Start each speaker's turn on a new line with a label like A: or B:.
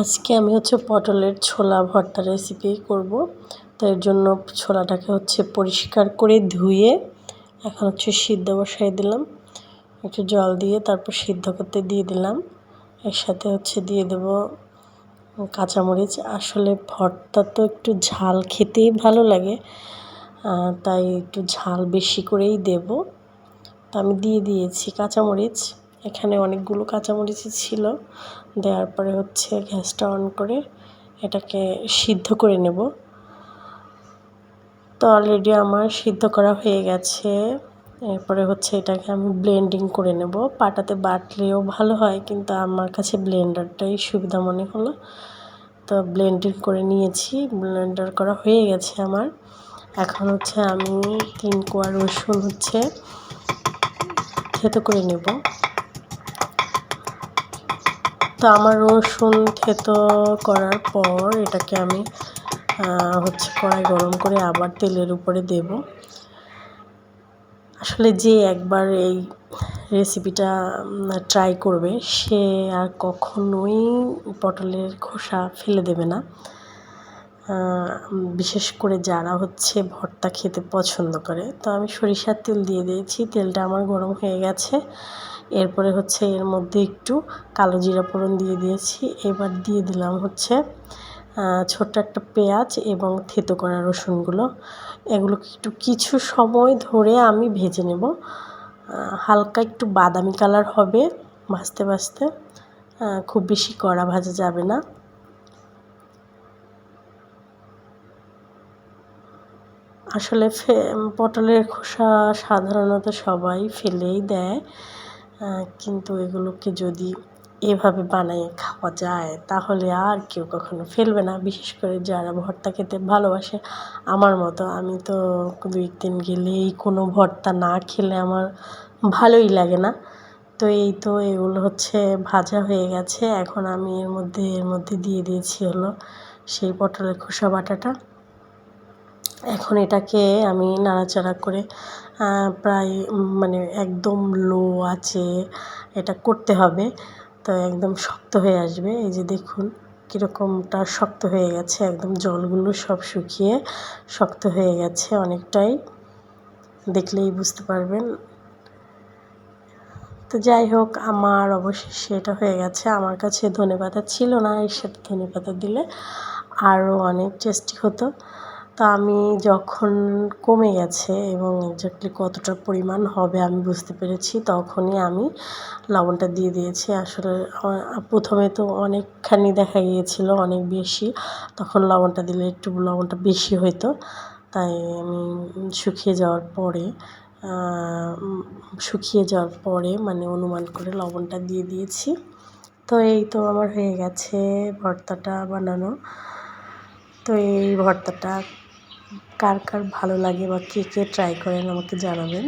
A: আজকে আমি হচ্ছে পটলের ছোলা ভর্তা রেসিপি করব। তো এর জন্য ছোলাটাকে হচ্ছে পরিষ্কার করে ধুয়ে এখন হচ্ছে সিদ্ধ বসাই দিলাম। একটু জল দিয়ে তারপর সিদ্ধ করতে দিয়ে দিলাম। এর সাথে হচ্ছে দিয়ে দেব কাঁচামরিচ। আসলে ভর্তা তো একটু ঝাল খেতেই ভালো লাগে তাই একটু ঝাল বেশি করেই দেব। তা আমি দিয়ে দিয়েছি কাঁচামরিচ। এখানে অনেকগুলো কাঁচামরিচই ছিল। দেওয়ার পরে হচ্ছে গ্যাসটা অন করে এটাকে সিদ্ধ করে নেব। তো অলরেডি আমার সিদ্ধ করা হয়ে গেছে। এরপরে হচ্ছে এটাকে আমি ব্লেন্ডিং করে নেব। পাটাতে বাটলেও ভালো হয়, কিন্তু আমার কাছে ব্লেন্ডারটাই সুবিধা মনে হলো। তো ব্লেন্ডিং করে নিয়েছি ব্লেন্ডার করা হয়ে গেছে আমার। এখন হচ্ছে আমি তিন কোয়া রসুন হচ্ছে থেতো করে নেব। তো আমার রসুন থেতো করার পর এটাকে আমি হচ্ছে কড়াই গরম করে আবার তেলের উপরে দেব। আসলে যে একবার এই রেসিপিটা ট্রাই করবে, সে আর কখনোই পটলের খোসা ফেলে দেবে না। বিশেষ করে যারা হচ্ছে ভর্তা খেতে পছন্দ করে। তো আমি সরিষার তেল দিয়ে দিয়েছি, তেলটা আমার গরম হয়ে গেছে। এরপরে হচ্ছে এর মধ্যে একটু কালো জিরা ফোড়ন দিয়ে দিয়েছি। এবার দিয়ে দিলাম হচ্ছে ছোট্ট একটা পেঁয়াজ এবং থেতো করা রসুনগুলো। এগুলোকে একটু কিছু সময় ধরে আমি ভেজে নেব। হালকা একটু বাদামি কালার হবে ভাজতে ভাজতে। খুব বেশি কড়া ভাজা যাবে না। আসলে পটলের খোসা সাধারণত সবাই ফেলেই দেয়। কিন্তু এগুলোকে যদি এভাবে বানিয়ে খাওয়া যায়, তাহলে আর কেউ কখনো ফেলবে না। বিশেষ করে যারা ভর্তা খেতে ভালোবাসে, আমার মতো। আমি তো দুই দিন গেলেই কোনো ভর্তা না খেলে আমার ভালোই লাগে না। তো এই তো এগুলো হচ্ছে ভাজা হয়ে গেছে। এখন আমি এর মধ্যে এর মধ্যে দিয়ে দিয়েছি হলো সেই পটলের খোসা বাটাটা। এখন এটাকে আমি নাড়াচাড়া করে প্রায় মানে একদম লো আছে এটা করতে হবে। তো একদম শক্ত হয়ে আসবে। এই যে দেখুন কীরকমটা শক্ত হয়ে গেছে, একদম জলগুলো সব শুকিয়ে শক্ত হয়ে গেছে অনেকটাই। দেখলেই বুঝতে পারবেন। তো যাই হোক, আমার অবশেষে এটা হয়ে গেছে। আমার কাছে ধনে পাতা ছিল না এর সাথে ধনে পাতা দিলে আরও অনেক টেস্টি হতো। তা আমি যখন কমে গেছে এবং এক্স্যাক্টলি কতটা পরিমাণ হবে আমি বুঝতে পেরেছি, তখনই আমি লবণটা দিয়ে দিয়েছি। আসলে প্রথমে তো অনেকখানি দেখা গিয়েছিল অনেক বেশি, তখন লবণটা দিলে একটু লবণটা বেশি হতো তাই আমি শুকিয়ে যাওয়ার পরে শুকিয়ে যাওয়ার পরে মানে অনুমান করে লবণটা দিয়ে দিয়েছি। তো এই তো আমার হয়ে গেছে ভর্তাটা বানানো। তো এই ভর্তাটা কার কার ভালো লাগে বা কে কে ট্রাই করেন আমাকে জানাবেন।